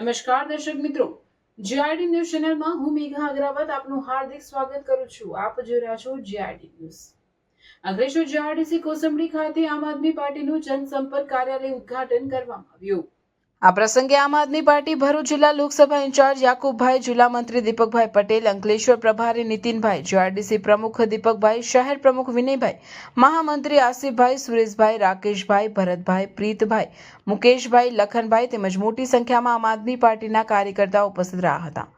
નમસ્કાર દર્શક મિત્રો. જીઆઈડી ન્યૂઝ ચેનલમાં હું મેઘા અગ્રવાલ આપનું હાર્દિક સ્વાગત કરું છું. આપ જોઈ રહ્યા છો GID news Ankleshwar GRDC Kosambadi ખાતે આમ આદમી પાર્ટીનું જનસંપર્ક કાર્યાલય ઉદ્ઘાટન કરવામાં આવ્યું. આ પ્રસંગે આમ આદમી પાર્ટી ભરૂચ જિલ્લા લોકસભા ઇન્ચાર્જ યાકુબભાઈ, જિલ્લા મંત્રી દીપકભાઈ પટેલ, અંકલેશ્વર પ્રભારી નીતિનભાઈ, જીઆરડીસી પ્રમુખ દીપકભાઈ, શહેર પ્રમુખ વિનયભાઈ, મહામંત્રી આસિફભાઈ, સુરેશભાઈ, રાકેશભાઈ, ભરતભાઈ, પ્રીતભાઈ, મુકેશભાઈ, લખનભાઈ તેમજ મોટી સંખ્યામાં આમ આદમી પાર્ટીના કાર્યકર્તાઓ ઉપસ્થિત રહ્યા હતા.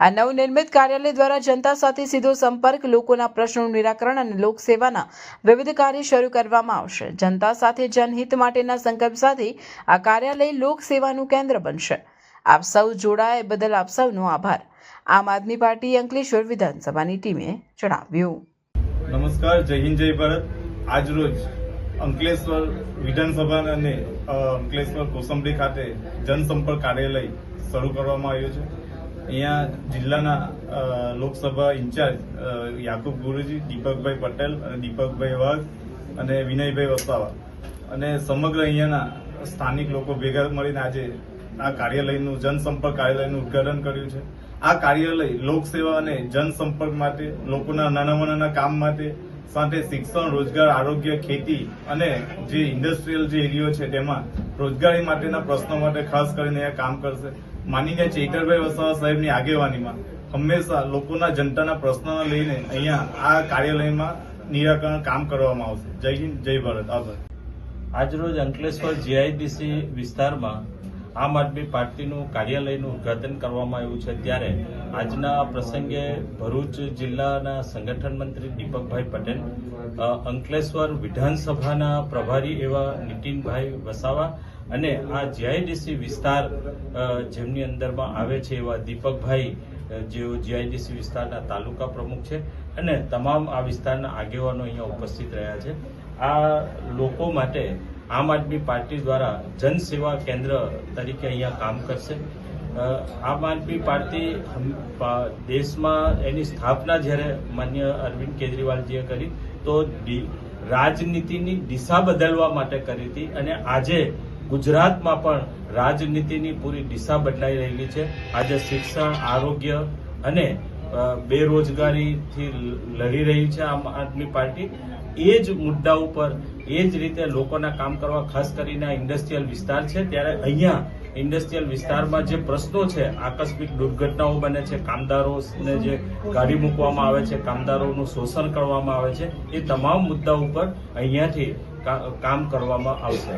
આ નવનિર્મિત કાર્યાલય દ્વારા જનતા સાથે સીધો સંપર્ક, લોકોના પ્રશ્નોનું નિરાકરણ અને લોકસેવાના વિવિધ કાર્ય શરૂ કરવામાં આવશે. જનતા સાથે જનહિત માટેના સંકલ્પ સાથે આ કાર્યાલય લોકસેવાનું કેન્દ્ર બનશે. આપ સૌ જોડાય બદલ આપ સૌનો આભાર. આમ આદમી પાર્ટી અંકલેશ્વર વિધાનસભાની ટીમે જણાવ્યું. નમસ્કાર, જય હિન્દ, જય ભારત. આજરોજ અંકલેશ્વર વિધાનસભા અને અંકલેશ્વર કોસંબડી ખાતે જનસંપર્ક કાર્યાલય શરૂ કરવામાં આવ્યું છે. અહીંયા જિલ્લાના લોકસભા ઇન્ચાર્જ યાકુબ ગુરુજી, દીપકભાઈ પટેલ અને દીપકભાઈ વાઘ અને વિનયભાઈ વસાવા. અને સમગ્ર અહીંયાના સ્થાનિક લોકો ભેગા મળીને આજે આ કાર્યાલયનું, જનસંપર્ક કાર્યાલયનું ઉદ્ઘાટન કર્યું છે. આ કાર્યાલય લોકસેવા અને જનસંપર્ક માટે, લોકોના નાના નાના કામ માટે, સાથે શિક્ષણ, રોજગાર, આરોગ્ય, ખેતી અને જે ઇન્ડસ્ટ્રીયલ જે એરિયો છે તેમાં રોજગારી માટેના પ્રશ્નો માટે ખાસ કરીને અહીંયા કામ કરશે. માનીને ચેટરભાઈ વસાવા સાહેબની આગેવાનીમાં હંમેશા લોકોના જનતાના પ્રશ્નોને લઈને અહીંયા આ કાર્યાલયમાં નિરાકરણ કામ કરવામાં આવશે. જય હિન્દ, જય ભારત. આભાર. આજરોજ અંકલેશ્વર જીઆઈડીસી વિસ્તારમાં આમ આદમી પાર્ટીનું કાર્યાલયનું ઉદ્ઘાટન કરવામાં આવ્યું છે ત્યારે આજના પ્રસંગે ભરૂચ જિલ્લાના સંગઠન મંત્રી દીપકભાઈ પટેલ અંકલેશ્વર વિધાનસભાના પ્રભારી એવા નીતિનભાઈ વસાવા અને આ જીઆઈડીસી વિસ્તાર જેમની અંદરમાં આવે છે એવા દીપકભાઈ જેઓ જીઆઈડીસી વિસ્તારના તાલુકા પ્રમુખ છે અને તમામ આ વિસ્તારના આગેવાનો અહીંયા ઉપસ્થિત રહ્યા છે. આ લોકો માટે આમ આદમી પાર્ટી દ્વારા જનસેવા કેન્દ્ર તરીકે અહીંયા કામ કરશે. આમ આદમી પાર્ટી દેશમાં એની સ્થાપના જ્યારે માન્ય અરવિંદ કેજરીવાલજીએ કરી, તો રાજનીતિની દિશા બદલવા માટે કરી હતી અને આજે ગુજરાતમાં પણ રાજનીતિની પૂરી દિશા બદલાઈ રહેલી છે. આજે શિક્ષણ, આરોગ્ય અને બેરોજગારીથી લડી રહી છે આમ આદમી પાર્ટી. એ જ મુદ્દા ઉપર, એ જ રીતે લોકોના કામ કરવા, ખાસ કરીને ઇન્ડસ્ટ્રીયલ વિસ્તાર છે, ત્યારે અહીંયા ઇન્ડસ્ટ્રીયલ વિસ્તારમાં જે પ્રશ્નો છે, આકસ્મિક દુર્ઘટનાઓ બને છે, કામદારોને જે ગાડી મૂકવામાં આવે છે, કામદારોનું શોષણ કરવામાં આવે છે, એ તમામ મુદ્દા ઉપર અહીંયાથી કામ કરવામાં આવશે.